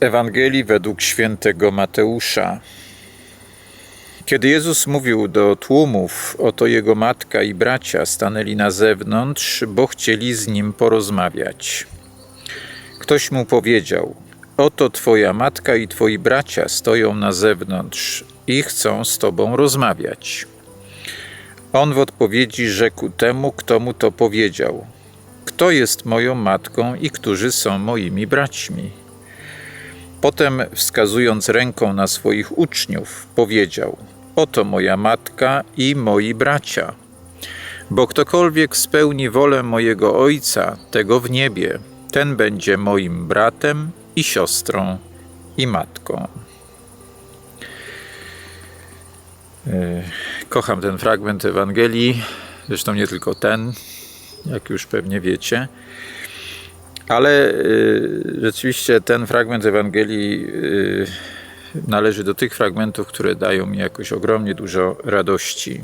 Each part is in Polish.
Ewangelii według świętego Mateusza. Kiedy Jezus mówił do tłumów, oto jego matka i bracia stanęli na zewnątrz, bo chcieli z nim porozmawiać. Ktoś mu powiedział: Oto twoja matka i twoi bracia stoją na zewnątrz i chcą z tobą rozmawiać. On w odpowiedzi rzekł temu, kto mu to powiedział: Kto jest moją matką i którzy są moimi braćmi? Potem, wskazując ręką na swoich uczniów, powiedział: Oto moja matka i moi bracia. Bo ktokolwiek spełni wolę mojego Ojca, tego w niebie, ten będzie moim bratem i siostrą i matką. E, Kocham ten fragment Ewangelii, zresztą nie tylko ten, jak już pewnie wiecie. Ale y, rzeczywiście ten fragment Ewangelii y, należy do tych fragmentów, które dają mi jakoś ogromnie dużo radości.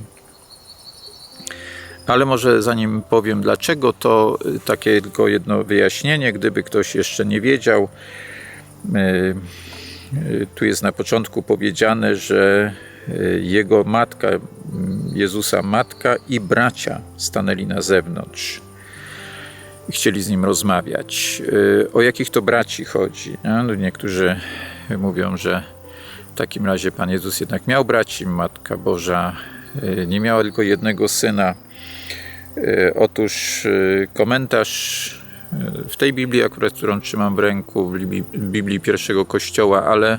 Ale może zanim powiem dlaczego, to y, takie tylko jedno wyjaśnienie, gdyby ktoś jeszcze nie wiedział. Tu jest na początku powiedziane, że jego matka, Jezusa matka i bracia stanęli na zewnątrz chcieli z nim rozmawiać. Y, O jakich to braci chodzi? No niektórzy mówią, że w takim razie Pan Jezus jednak miał braci, Matka Boża y, nie miała tylko jednego syna. Y, Otóż komentarz w tej Biblii, akurat którą trzymam w ręku, w Biblii, pierwszego Kościoła, ale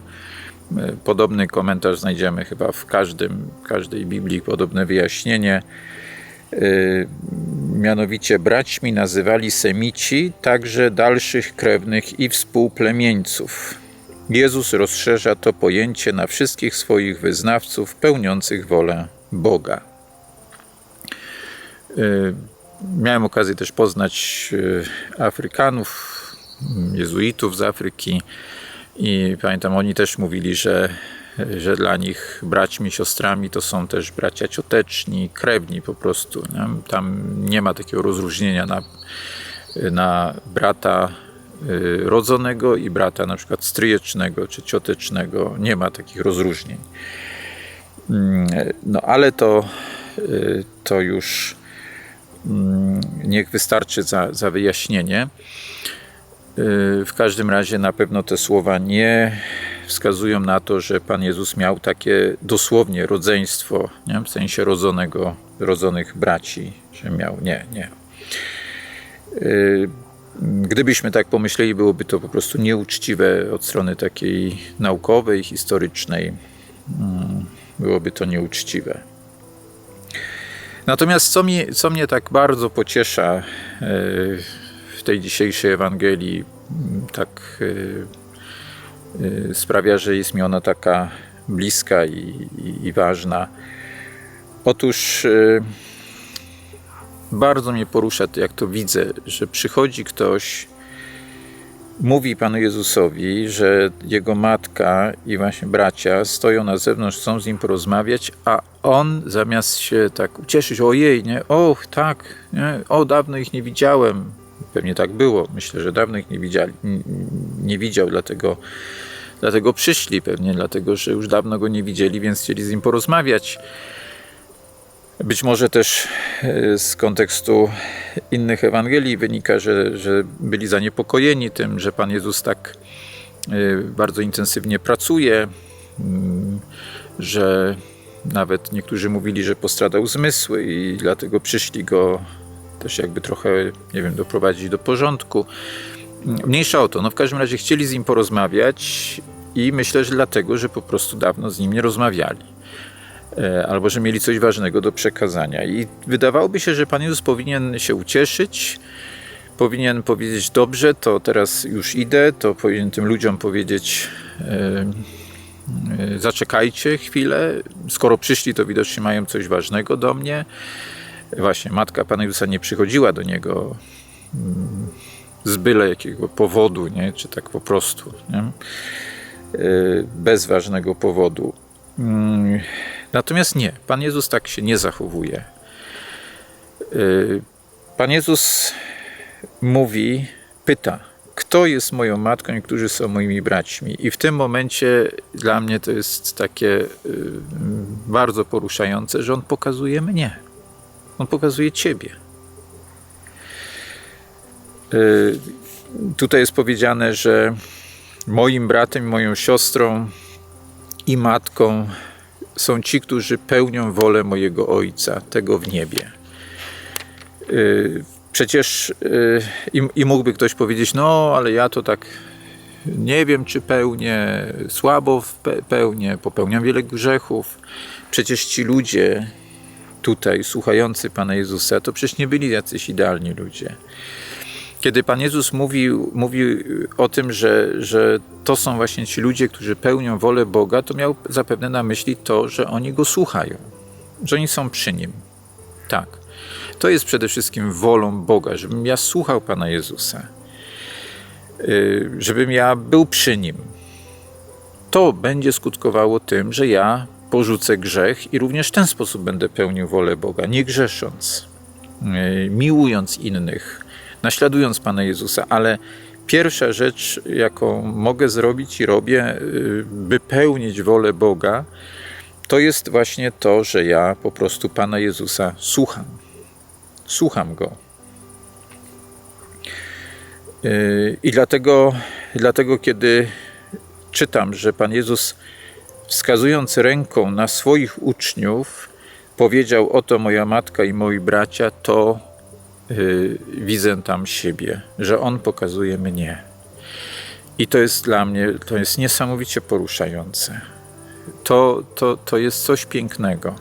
podobny komentarz znajdziemy chyba w każdym, każdej Biblii, podobne wyjaśnienie. Mianowicie braćmi nazywali Semici także dalszych krewnych i współplemieńców. Jezus rozszerza to pojęcie na wszystkich swoich wyznawców pełniących wolę Boga. Y, Miałem okazję też poznać y, Afrykanów, jezuitów z Afryki i pamiętam, oni też mówili, że, że dla nich braćmi, siostrami to są też bracia cioteczni, krewni po prostu. Nie? Tam nie ma takiego rozróżnienia na, na brata y, rodzonego i brata na przykład stryjecznego czy ciotecznego. Nie ma takich rozróżnień. Mm, No ale to, y, to już mm, niech wystarczy za, za wyjaśnienie. Y, W każdym razie na pewno te słowa nie wskazują na to, że Pan Jezus miał takie dosłownie rodzeństwo, nie? w sensie rodzonego, rodzonych braci, że miał. Nie, nie. Y, Gdybyśmy tak pomyśleli, byłoby to po prostu nieuczciwe od strony takiej naukowej, historycznej. Mm, Byłoby to nieuczciwe. Natomiast co, mi, co mnie tak bardzo pociesza y, w tej dzisiejszej Ewangelii, m, tak y, sprawia, że jest mi ona taka bliska i, i, i ważna. Otóż y, bardzo mnie porusza, to, jak to widzę, że przychodzi ktoś, mówi Panu Jezusowi, że jego matka i właśnie bracia stoją na zewnątrz, chcą z nim porozmawiać, a on zamiast się tak ucieszyć, ojej, nie, och, tak, nie, o, dawno ich nie widziałem. Pewnie tak było. Myślę, że dawno ich nie, widziali, n- nie widział, dlatego, dlatego przyszli pewnie, dlatego, że już dawno go nie widzieli, więc chcieli z nim porozmawiać. Być może też e, z kontekstu innych Ewangelii wynika, że, że byli zaniepokojeni tym, że Pan Jezus tak e, bardzo intensywnie pracuje, że nawet niektórzy mówili, że postradał zmysły i dlatego przyszli go też jakby trochę, nie wiem, doprowadzić do porządku. Mniejsza o to, no w każdym razie chcieli z nim porozmawiać i myślę, że dlatego, że po prostu dawno z nim nie rozmawiali e, albo że mieli coś ważnego do przekazania. I wydawałoby się, że Pan Jezus powinien się ucieszyć, powinien powiedzieć: Dobrze, to teraz już idę, to powinien tym ludziom powiedzieć: e, e, Zaczekajcie chwilę. Skoro przyszli, to widocznie mają coś ważnego do mnie. Właśnie, matka Pana Jezusa nie przychodziła do niego mm, z byle jakiego powodu, nie? czy tak po prostu, nie? E, bez ważnego powodu. Mm, Natomiast nie, Pan Jezus tak się nie zachowuje. Yy, Pan Jezus mówi, pyta, kto jest moją matką i którzy są moimi braćmi. I w tym momencie dla mnie to jest takie y, bardzo poruszające, że on pokazuje mnie. On pokazuje ciebie. Y, tutaj jest powiedziane, że moim bratem, moją siostrą i matką są ci, którzy pełnią wolę mojego Ojca, tego w niebie. Y, Przecież y, i, i mógłby ktoś powiedzieć, no ale ja to tak nie wiem, czy pełnię, słabo pe- pełnię, popełniam wiele grzechów. Przecież ci ludzie tutaj słuchający Pana Jezusa, to przecież nie byli jacyś idealni ludzie. Kiedy Pan Jezus mówił, mówił o tym, że, że to są właśnie ci ludzie, którzy pełnią wolę Boga, to miał zapewne na myśli to, że oni Go słuchają, że oni są przy Nim. Tak. To jest przede wszystkim wolą Boga, żebym ja słuchał Pana Jezusa, y, żebym ja był przy Nim. To będzie skutkowało tym, że ja porzucę grzech i również w ten sposób będę pełnił wolę Boga, nie grzesząc, y, miłując innych, naśladując Pana Jezusa, ale pierwsza rzecz, jaką mogę zrobić i robię, y, by pełnić wolę Boga, to jest właśnie to, że ja po prostu Pana Jezusa słucham. Słucham Go. Yy, I dlatego, dlatego, kiedy czytam, że Pan Jezus, wskazując ręką na swoich uczniów, powiedział: Oto moja matka i moi bracia, to yy, widzę tam siebie, że On pokazuje mnie. I to jest dla mnie, to jest niesamowicie poruszające. To, to, to jest coś pięknego.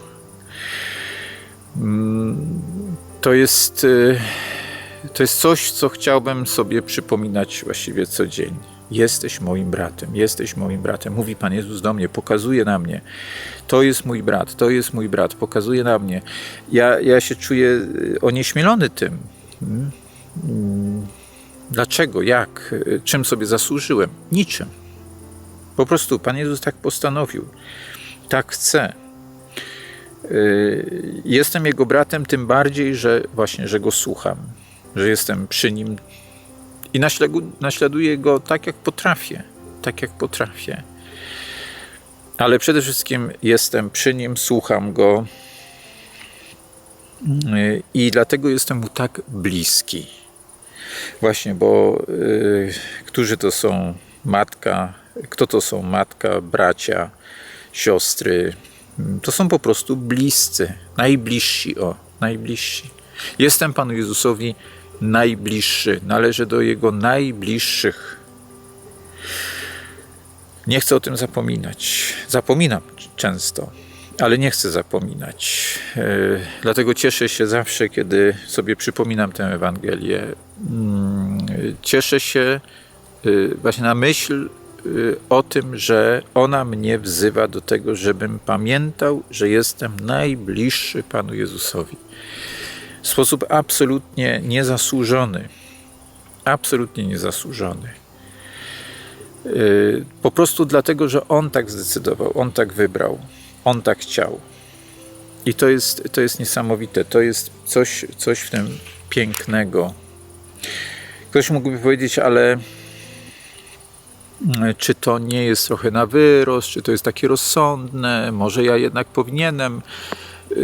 Mm, To jest, y, to jest coś, co chciałbym sobie przypominać właściwie co dzień. Jesteś moim bratem, jesteś moim bratem. Mówi Pan Jezus do mnie, pokazuje na mnie. To jest mój brat, to jest mój brat, pokazuje na mnie. Ja, ja się czuję y, onieśmielony tym. Mm. Mm. Dlaczego? Jak? Czym sobie zasłużyłem? Niczym. Po prostu Pan Jezus tak postanowił. Tak chce. Y, Jestem Jego bratem tym bardziej, że właśnie, że Go słucham, że jestem przy Nim i naśladu- naśladuję Go tak, jak potrafię, tak jak potrafię. Ale przede wszystkim jestem przy Nim, słucham Go y, i dlatego jestem Mu tak bliski. Właśnie, bo y, którzy to są matka, kto to są matka, bracia, siostry, to są po prostu bliscy, najbliżsi, o, najbliżsi. Jestem Panu Jezusowi najbliższy, należę do Jego najbliższych. Nie chcę o tym zapominać. Zapominam często, ale nie chcę zapominać. E, Dlatego cieszę się zawsze, kiedy sobie przypominam tę Ewangelię. Mm, Cieszę się y, właśnie na myśl y, o tym, że ona mnie wzywa do tego, żebym pamiętał, że jestem najbliższy Panu Jezusowi. W sposób absolutnie niezasłużony. Absolutnie niezasłużony. Y, Po prostu dlatego, że On tak zdecydował, On tak wybrał, On tak chciał. I to jest, to jest niesamowite. To jest coś, coś w tym pięknego. Ktoś mógłby powiedzieć, ale czy to nie jest trochę na wyrost, czy to jest takie rozsądne, może ja jednak powinienem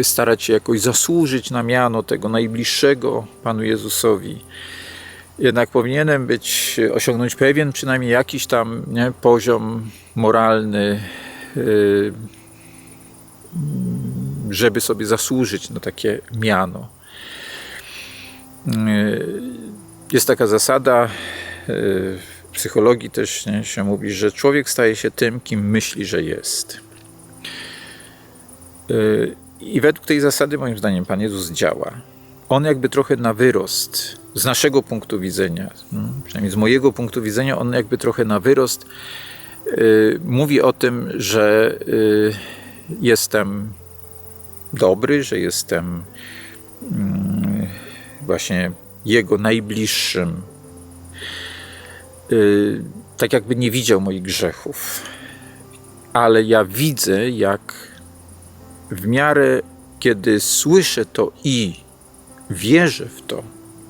starać się jakoś zasłużyć na miano tego najbliższego Panu Jezusowi. Jednak powinienem być, osiągnąć pewien przynajmniej jakiś tam nie, poziom moralny, y, żeby sobie zasłużyć na takie miano. Y, Jest taka zasada, y, w psychologii też nie, się mówi, że człowiek staje się tym, kim myśli, że jest. I według tej zasady, moim zdaniem, Pan Jezus działa. On jakby trochę na wyrost, z naszego punktu widzenia, mm, przynajmniej z mojego punktu widzenia, on jakby trochę na wyrost y, mówi o tym, że y, jestem dobry, że jestem mm, właśnie Jego najbliższym. Y, Tak jakby nie widział moich grzechów. Ale ja widzę, jak w miarę, kiedy słyszę to i wierzę w to,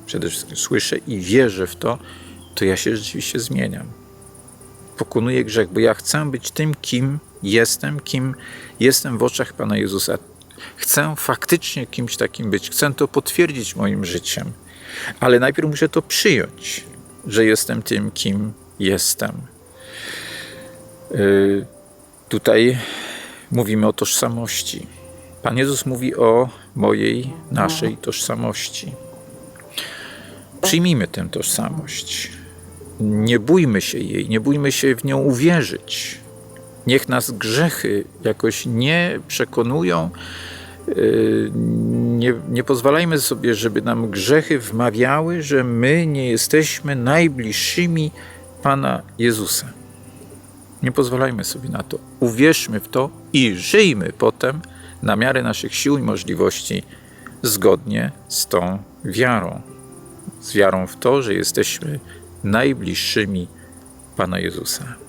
przede wszystkim słyszę i wierzę w to, to ja się rzeczywiście zmieniam. Pokonuję grzech, bo ja chcę być tym, kim jestem, kim jestem w oczach Pana Jezusa. Chcę faktycznie kimś takim być. Chcę to potwierdzić moim życiem. Ale najpierw muszę to przyjąć, że jestem tym, kim jestem. Yy, tutaj mówimy o tożsamości. Pan Jezus mówi o mojej, naszej tożsamości. Przyjmijmy tę tożsamość. Nie bójmy się jej, nie bójmy się w nią uwierzyć. Niech nas grzechy jakoś nie przekonują. Yy, Nie, nie pozwalajmy sobie, żeby nam grzechy wmawiały, że my nie jesteśmy najbliższymi Pana Jezusa. Nie pozwalajmy sobie na to. Uwierzmy w to i żyjmy potem na miarę naszych sił i możliwości zgodnie z tą wiarą. Z wiarą w to, że jesteśmy najbliższymi Pana Jezusa.